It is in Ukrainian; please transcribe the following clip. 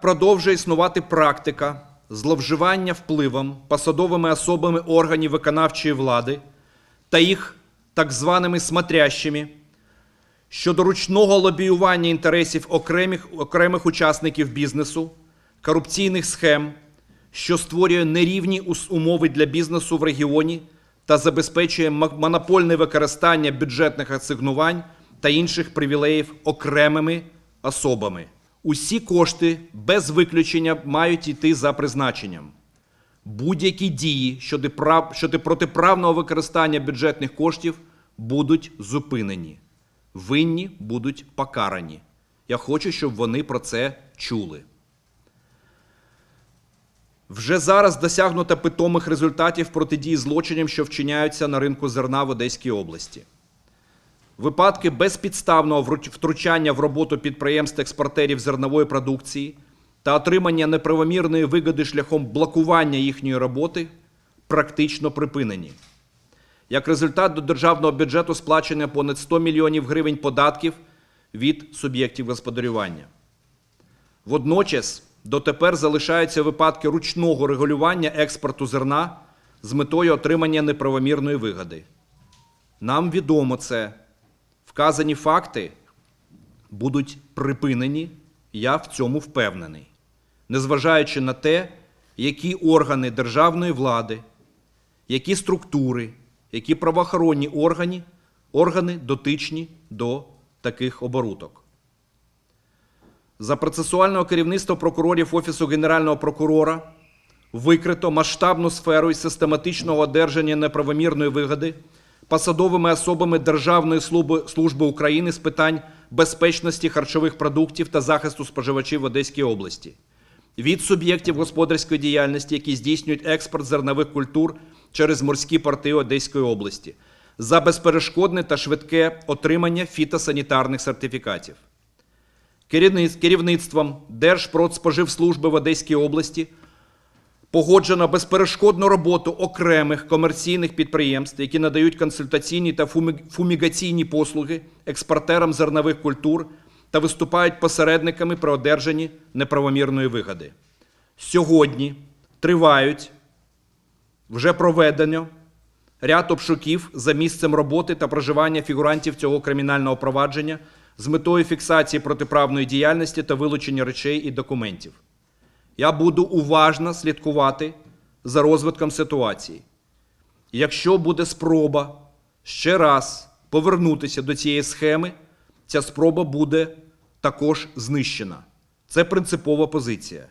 Продовжує існувати практика зловживання впливом посадовими особами органів виконавчої влади та їх так званими смотрящими щодо ручного лобіювання інтересів окремих, окремих учасників бізнесу, корупційних схем, що створює нерівні умови для бізнесу в регіоні та забезпечує монопольне використання бюджетних асигнувань та інших привілеїв окремими особами. Усі кошти без виключення мають йти за призначенням. Будь-які дії щодо, прав, щодо протиправного використання бюджетних коштів будуть зупинені. Винні будуть покарані. Я хочу, щоб вони про це чули. Вже зараз досягнуто питомих результатів протидії злочинам, що вчиняються на ринку зерна в Одеській області. Випадки безпідставного втручання в роботу підприємств експортерів зернової продукції та отримання неправомірної вигоди шляхом блокування їхньої роботи практично припинені. Як результат до державного бюджету сплачено понад 100 мільйонів гривень податків від суб'єктів господарювання. Водночас дотепер залишаються випадки ручного регулювання експорту зерна з метою отримання неправомірної вигоди. Нам відомо це. Вказані факти будуть припинені, я в цьому впевнений, незважаючи на те, які органи державної влади, які структури, які правоохоронні органи, органи дотичні до таких оборудок. За процесуального керівництва прокурорів Офісу Генерального прокурора викрито масштабну сферу із систематичного одержання неправомірної вигоди посадовими особами Державної служби, України з питань безпечності харчових продуктів та захисту споживачів в Одеській області від суб'єктів господарської діяльності, які здійснюють експорт зернових культур через морські порти Одеської області, за безперешкодне та швидке отримання фітосанітарних сертифікатів. Керівництвом Держпродспоживслужби в Одеській області погоджено безперешкодну роботу окремих комерційних підприємств, які надають консультаційні та фумігаційні послуги експортерам зернових культур та виступають посередниками при одержанні неправомірної вигоди. Сьогодні тривають вже проведено ряд обшуків за місцем роботи та проживання фігурантів цього кримінального провадження з метою фіксації протиправної діяльності та вилучення речей і документів. Я буду уважно слідкувати за розвитком ситуації. Якщо буде спроба ще раз повернутися до цієї схеми, ця спроба буде також знищена. Це принципова позиція.